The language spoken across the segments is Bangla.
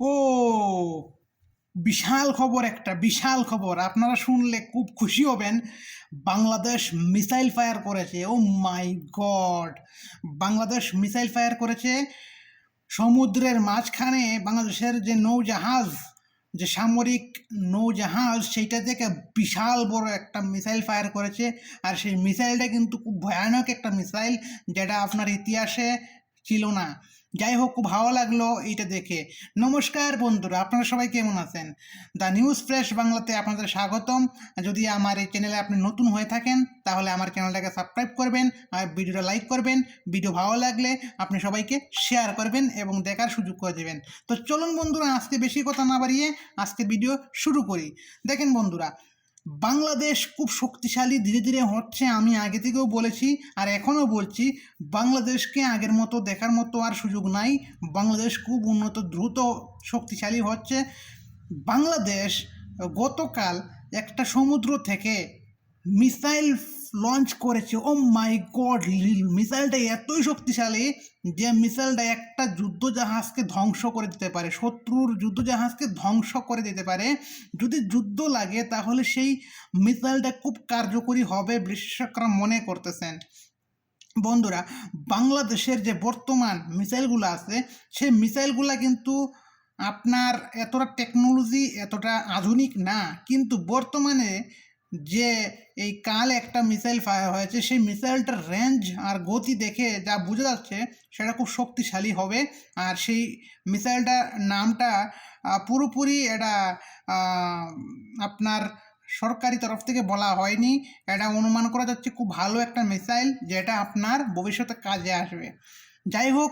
ও, বিশাল খবর একটা, বিশাল খবর। আপনারা শুনলে খুব খুশি হবেন। বাংলাদেশ মিসাইল ফায়ার করেছে। ও my god! Bangladesh missile fire করেছে সমুদ্রের মাঝখানে বাংলাদেশের যে নৌজাহাজ, যে সামরিক নৌজাহাজ, সেইটা থেকে বিশাল বড় একটা মিসাইল ফায়ার করেছে। আর সেই মিসাইলটা কিন্তু খুব ভয়ানক একটা মিসাইল, যেটা আপনার ইতিহাসে ছিল না। যাই হোক, খুব ভালো লাগল এইটা দেখে। নমস্কার বন্ধুরা, আপনারা সবাই কেমন আছেন? দ্য নিউজ ফ্রেশ বাংলাতে আপনাদের স্বাগতম। যদি আমার এই চ্যানেলে আপনি নতুন হয়ে থাকেন, তাহলে আমার চ্যানেলটাকে সাবস্ক্রাইব করবেন, আর ভিডিওটা লাইক করবেন। ভিডিও ভালো লাগলে আপনি সবাইকে শেয়ার করবেন এবং দেখার সুযোগ করে দেবেন। তো চলুন বন্ধুরা, আজকে বেশি কথা না বাড়িয়ে আজকে ভিডিও শুরু করি। দেখেন বন্ধুরা বাংলাদেশ খুব শক্তিশালী, ধীরে ধীরে হচ্ছে, আমি আগে থেকেও বলেছি আর এখনও বলছি, বাংলাদেশকে আগের মতো দেখার মতো আর সুযোগ নাই। বাংলাদেশ খুব উন্নত, দ্রুত, শক্তিশালী হচ্ছে। বাংলাদেশ গতকাল একটা সমুদ্র থেকে মিসাইল লঞ্চ করেছে। ও মাই গড মিসাইলটা এতই শক্তিশালী যে মিসাইলটা একটা যুদ্ধজাহাজকে ধ্বংস করে দিতে পারে। শত্রুর যুদ্ধজাহাজকে ধ্বংস করে দিতে পারে। যদি যুদ্ধ লাগে, তাহলে সেই মিসাইলটা খুব কার্যকরী হবে বিশেষজ্ঞরা মনে করতেছেন। বন্ধুরা, বাংলাদেশের যে বর্তমান মিসাইলগুলো আছে, সেই মিসাইলগুলো কিন্তু আপনার এতটা টেকনোলজি এতটা আধুনিক না। কিন্তু বর্তমানে যে এই কাল একটা মিসাইল ফায়ার হয়েছে, সেই মিসাইলটার রেঞ্জ আর গতি দেখে যা বোঝা যাচ্ছে, সেটা খুব শক্তিশালী হবে। আর সেই মিসাইলটার নামটা পুরোপুরি এটা আপনার সরকারি তরফ থেকে বলা হয়নি। এটা অনুমান করা যাচ্ছে খুব ভালো একটা মিসাইল যেটা আপনার ভবিষ্যতে কাজে আসবে। যাই হোক,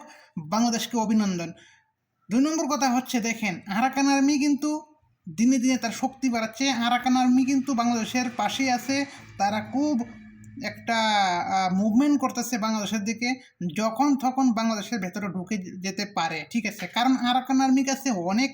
বাংলাদেশকে অভিনন্দন। দুই নম্বর কথা হচ্ছে, দেখেন আরাকান আর্মি কিন্তু দিনে দিনে তার শক্তি বাড়াচ্ছে। আরাকান আর্মি কিন্তু বাংলাদেশের পাশেই আছে। তারা খুব একটা মুভমেন্ট করতেছে বাংলাদেশের দিকে যখন তখন বাংলাদেশের ভেতরে ঢুকে যেতে পারে। ঠিক আছে? কারণ আরাকান আর্মির কাছে অনেক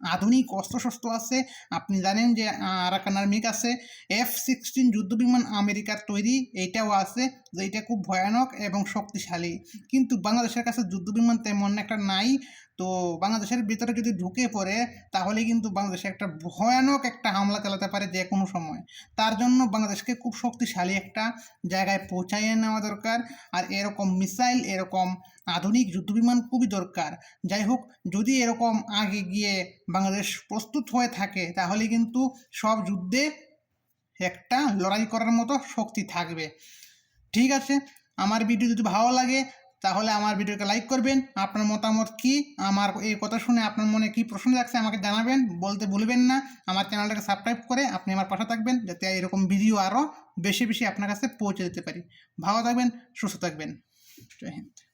আধুনিক অস্ত্রশস্ত্র আছে। আপনি জানেন যে আরাকান আর্মির কাছে এফ সিক্সটিন যুদ্ধবিমান আমেরিকার তৈরি, এইটাও আছে যেটা খুব ভয়ানক এবং শক্তিশালী। কিন্তু বাংলাদেশের কাছে যুদ্ধবিমান তেমন একটা নাই। তো বাংলাদেশের ভিতরে যদি ঢুকে পড়ে, তাহলে কিন্তু বাংলাদেশে একটা ভয়ানক একটা হামলা চালাতে পারে যে কোনো সময়। তার জন্য বাংলাদেশকে খুব শক্তিশালী একটা জায়গায় পৌঁছাইয়ে নেওয়া দরকার। আর এরকম মিসাইল, এরকম আধুনিক যুদ্ধবিমান খুবই দরকার। যাই হোক যদি এরকম আগে গিয়ে বাংলাদেশ প্রস্তুত হয়ে থাকে, তাহলে কিন্তু সব যুদ্ধে একটা লড়াই করার মতো শক্তি থাকবে। ঠিক আছে? আমার ভিডিও যদি ভালো লাগে, তাহলে আমার ভিডিওকে লাইক করবেন। আপনার মতামত কি? আমার এই কথা শুনে আপনার মনে কি প্রশ্ন রাখছে আমাকে জানাবেন। বলতে ভুলবেন না। আমার চ্যানেলটাকে সাবস্ক্রাইব করে আপনি আমার পাশে থাকবেন, যাতে এরকম ভিডিও আরও বেশি বেশি আপনার কাছে পৌঁছে দিতে পারি। ভালো থাকবেন, সুস্থ থাকবেন। জয় হিন্দ।